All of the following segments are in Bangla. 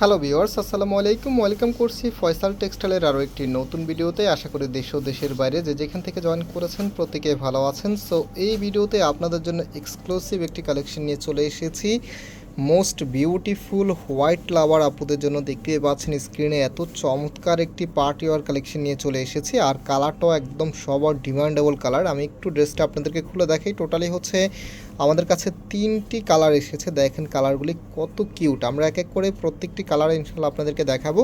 হ্যালো ভিওয়ার্স আসসালামু আলাইকুম। ওয়েলকাম করছি ফয়সাল টেক্সটাইলের আরও একটি নতুন ভিডিওতে। আশা করি দেশ ও দেশের বাইরে যে যেখান থেকে জয়েন করেছেন প্রত্যেকে ভালো আছেন। সো এই ভিডিওতে আপনাদের জন্য এক্সক্লুসিভ একটি কালেকশন নিয়ে চলে এসেছি। মোস্ট বিউটিফুল হোয়াইট ফ্লাওয়ার আপুদের জন্য দেখতে পাচ্ছেন স্ক্রিনে এত চমৎকার একটি পার্টি ওয়ার কালেকশন নিয়ে চলে এসেছি। আর কালারটাও একদম সবার ডিমান্ডেবল কালার আমি একটু ড্রেসটা আপনাদেরকে খুলে দেখাই। টোটালি হচ্ছে আমাদের কাছে তিনটি কালার এসেছে। দেখেন কালারগুলি কত কিউট আমরা এক এক করে প্রত্যেকটি কালার ইনশাল্লাহ আপনাদেরকে দেখাবো।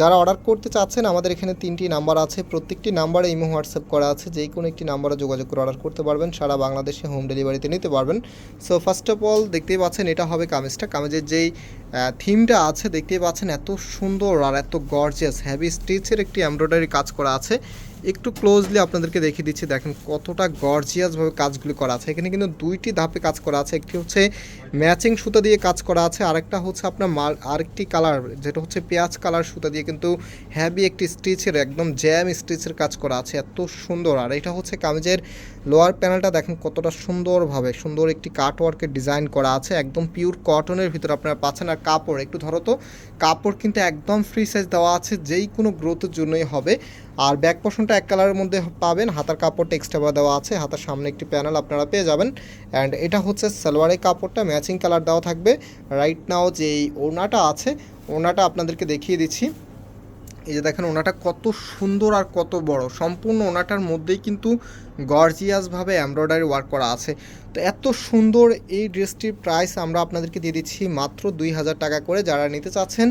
যারা অর্ডার করতে চাচ্ছেন, আমাদের এখানে তিনটি নাম্বার আছে। প্রত্যেকটি নাম্বারে ইমো, হোয়াটসঅ্যাপ করা আছে। যে কোনো একটি নাম্বারে যোগাযোগ করে অর্ডার করতে পারবেন। সারা বাংলাদেশে হোম ডেলিভারিতে নিতে পারবেন। সো ফার্স্ট অফ অল দেখতেই পাচ্ছেন, এটা হবে কামিজটা। কামিজের যেই থিমটা আছে, দেখতেই পাচ্ছেন এত সুন্দর আর এত গর্জিয়াস হ্যাভি স্টিচের একটি এমব্রয়ডারি কাজ করা আছে। একটু ক্লোজলি আপনাদেরকে দেখিয়ে দিচ্ছি, দেখেন কতটা গর্জিয়াসভাবে কাজগুলি করা আছে। এখানে কিন্তু দুইটি ধাপে কাজ করা আছে, একটি হচ্ছে ম্যাচিং সুতা দিয়ে কাজ করা আছে, আরেকটা হচ্ছে আপনার মাল, আরেকটি কালার যেটা হচ্ছে পেঁয়াজ কালার সুতা দিয়ে কিন্তু হ্যাভি একটি স্টিচের একদম জ্যাম স্টিচের কাজ করা আছে, এত সুন্দর। আর এটা হচ্ছে কামিজের লোয়ার প্যানেলটা দেখেন কতটা সুন্দরভাবে, সুন্দর একটি কাট ওয়ার্কের ডিজাইন করা আছে। একদম পিওর কটনের ভিতরে আপনারা পাচ্ছেন, আর কাপড়। একটু ধরো তো, কাপড় কিন্তু একদম ফ্রি সাইজ দেওয়া আছে, যেই কোনো গ্রোথের জন্যই হবে। আর ব্যাক পোর্শনটা এক কালারের মধ্যে পাবেন, হাতার কাপড়টা এক্সট্রা দেওয়া আছে, হাতার সামনে একটি প্যানেল আপনারা পেয়ে যাবেন। অ্যান্ড এটা হচ্ছে সালোয়ারের কাপড়টা ম্যাচিং কালার দেওয়া থাকবে। রাইট নাও যে এই ওড়নাটা আছে, ওড়নাটা আপনাদেরকে দেখিয়ে দিচ্ছি। এই যে দেখেন ওনাটা কত সুন্দর আর কত বড়। সম্পূর্ণ ওনাটার মধ্যেই কিন্তু গর্জিয়াসভাবে এমব্রয়ডারি ওয়ার্ক করা আছে। তো এত সুন্দর এই ড্রেসটির প্রাইস আমরা আপনাদেরকে দিয়ে দিচ্ছি মাত্র দুই হাজার টাকা করে। যারা নিতে চাচ্ছেন,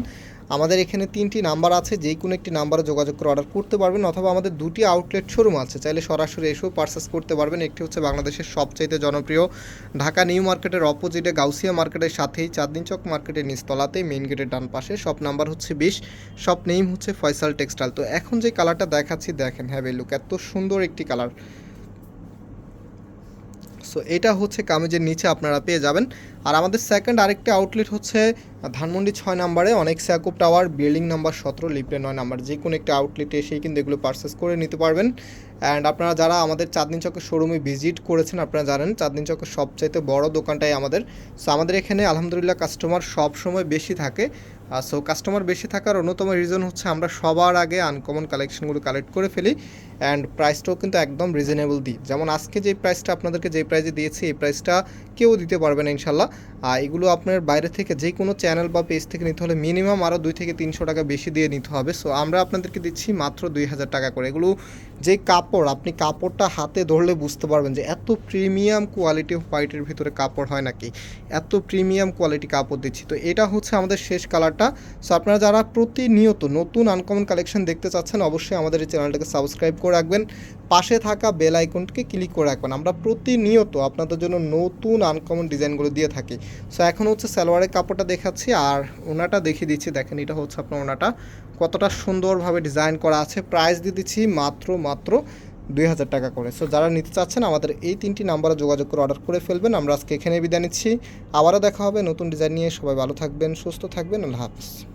আমাদের এখানে তিনটি নাম্বার আছে। যেই কোনো একটি নাম্বারে যোগাযোগ করে অর্ডার করতে পারবেন অথবা আমাদের দুটি আউটলেট শোরুম আছে। চাইলে সরাসরি এসেও পারচেস করতে পারবেন। একটি হচ্ছে বাংলাদেশের সবচাইতে জনপ্রিয় ঢাকা নিউ মার্কেটের অপোজিটে গাউসিয়া মার্কেটের সাথেই চাঁদনি চক মার্কেটের নিচতলাতে মেইন গেটের ডান পাশে। সব নাম্বার হচ্ছে বিশ সব নেম হচ্ছে ফয়সাল টেক্সটাইল তো এখন যে কালারটা দেখাচ্ছি, দেখেন হ্যাভ লুক এত সুন্দর একটি কালার সো এটা হচ্ছে কামিজের নিচে আপনারা পেয়ে যাবেন। আর আমাদের সেকেন্ড আরেকটা আউটলেট হচ্ছে ধানমন্ডি ছয় নাম্বারে, অনেক স্যাকুপ টাওয়ার বিল্ডিং নাম্বার সতেরো লিফটে নয় নাম্বার যে কোনো একটা আউটলেটে এসেই কিন্তু এগুলো পারচেস করে নিতে পারবেন। অ্যান্ড আপনারা যারা আমাদের চাঁদনি চকের শোরুমে ভিজিট করেছেন, আপনারা জানেন, চাঁদনি চকের সবচাইতে বড় দোকানটাই আমাদের। সো আমাদের এখানে আলহামদুলিল্লাহ কাস্টমার সব সময় বেশি থাকে। সো কাস্টমার বেশি থাকার অন্যতম রিজন হচ্ছে আমরা সবার আগে আনকমন কালেকশনগুলো কালেক্ট করে ফেলি অ্যান্ড প্রাইসটাও কিন্তু একদম রিজনেবল দিই। যেমন আজকে যে প্রাইসটা আপনাদেরকে যে প্রাইসে দিয়েছি, এই প্রাইসটা কেউ দিতে পারবে না ইনশাল্লাহ আর এগুলো আপনার বাইরে থেকে যে কোনো চ্যানেল বা পেজ থেকে নিতে হলে মিনিমাম আরও দুই থেকে তিনশো টাকা বেশি দিয়ে নিতে হবে। সো আমরা আপনাদেরকে দিচ্ছি মাত্র দুই হাজার টাকা করে। এগুলো যে কাপড়, আপনি কাপড়টা হাতে ধরলে বুঝতে পারবেন যে এত প্রিমিয়াম কোয়ালিটি হোয়াইটের ভিতরে কাপড় হয় নাকি। এত প্রিমিয়াম কোয়ালিটি কাপড় দিচ্ছি। তো এটা হচ্ছে আমাদের শেষ কালারটা সো আপনারা যারা প্রতিনিয়ত নতুন আনকমন কালেকশন দেখতে চাচ্ছেন, অবশ্যই আমাদের এই চ্যানেলটাকে সাবস্ক্রাইব করে রাখবেন। পাশে থাকা বেল আইকনটিকে ক্লিক করে রাখবেন। আমরা প্রতিনিয়ত আপনাদের জন্য নতুন আনকমন ডিজাইনগুলো দিয়ে থাকি। সো এখন হচ্ছে সালোয়ারের কাপড়টা দেখাচ্ছি, আর ওনাটা দেখিয়ে দিচ্ছি। দেখেন, এটা হচ্ছে আপনার ওনাটা। কতটা সুন্দরভাবে ডিজাইন করা আছে। প্রাইস দিয়ে দিচ্ছি মাত্র মাত্র দুই হাজার টাকা করে। সো যারা নিতে চাচ্ছেন, আমাদের এই তিনটি নাম্বারে যোগাযোগ করে অর্ডার করে ফেলবেন। আমরা আজকে এখানে বিদায় নিচ্ছি। আবারও দেখা হবে নতুন ডিজাইন নিয়ে। সবাই ভালো থাকবেন, সুস্থ থাকবেন। আল্লাহ হাফিজ।